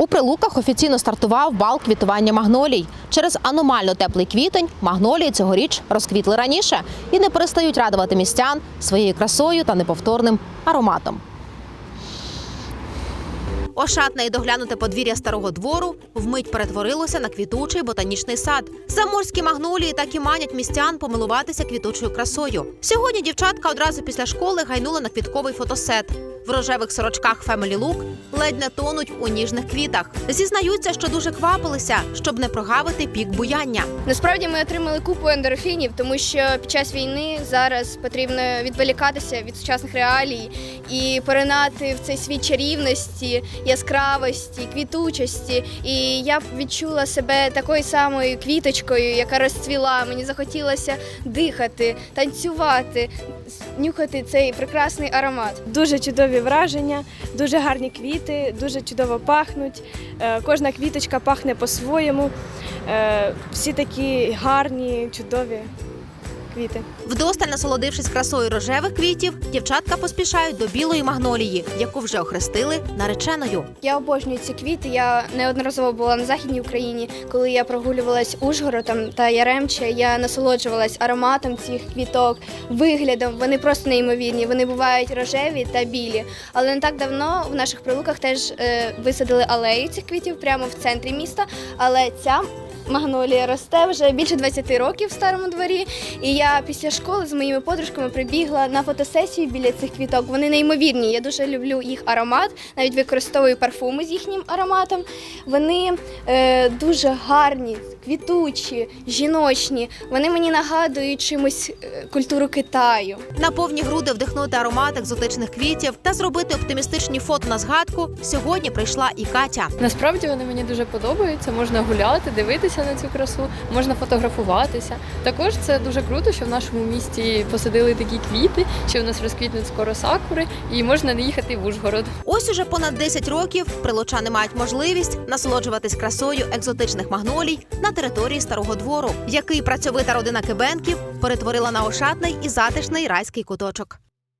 У прилуках офіційно стартував бал квітування магнолій. Через аномально теплий квітень магнолії цьогоріч розквітли раніше і не перестають радувати містян своєю красою та неповторним ароматом. Ошатне і доглянуте подвір'я старого двору вмить перетворилося на квітучий ботанічний сад. Заморські магнолії так і манять містян помилуватися квітучою красою. Сьогодні дівчатка одразу після школи гайнула на квітковий фотосет. В рожевих сорочках Family Look ледь не тонуть у ніжних квітах. Зізнаються, що дуже квапилися, щоб не прогавити пік буяння. Насправді ми отримали купу ендорфінів, тому що під час війни зараз потрібно відволікатися від сучасних реалій і поринати в цей світ чарівності, яскравості, квітучості. І я відчула себе такою самою квіточкою, яка розцвіла. Мені захотілося дихати, танцювати, нюхати цей прекрасний аромат. Дуже чудові враження, дуже гарні квіти, дуже чудово пахнуть. Е, Кожна квіточка пахне по-своєму. Е, Всі такі гарні, чудові квіти. Вдосталь насолодившись красою рожевих квітів, дівчатка поспішають до білої магнолії, яку вже охрестили нареченою. Я обожнюю ці квіти. Я неодноразово була на західній Україні. Коли я прогулювалась Ужгородом та Яремче, я насолоджувалась ароматом цих квіток, виглядом. Вони просто неймовірні. Вони бувають рожеві та білі. Але не так давно в наших прилуках теж е, висадили алею цих квітів прямо в центрі міста. Але ця Магнолія росте вже більше 20 років в старому дворі. І я після школи з моїми подружками прибігла на фотосесію біля цих квіток. Вони неймовірні. Я дуже люблю їх аромат, навіть використовую парфуми з їхнім ароматом. Вони е, дуже гарні, квітучі, жіночні. Вони мені нагадують чимось е, культуру Китаю. На повні груди вдихнути аромат екзотичних квітів та зробити оптимістичні фото на згадку. Сьогодні прийшла і Катя. Насправді вони мені дуже подобаються. Можна гуляти, дивитися на цю красу, можна фотографуватися. Також це дуже круто, що в нашому місті посадили такі квіти, що в нас розквітнуть скоро сакури, і можна не їхати в Ужгород. Ось уже понад 10 років прилучани мають можливість насолоджуватись красою екзотичних магнолій на території старого двору, який працьовита родина кибенків перетворила на ошатний і затишний райський куточок.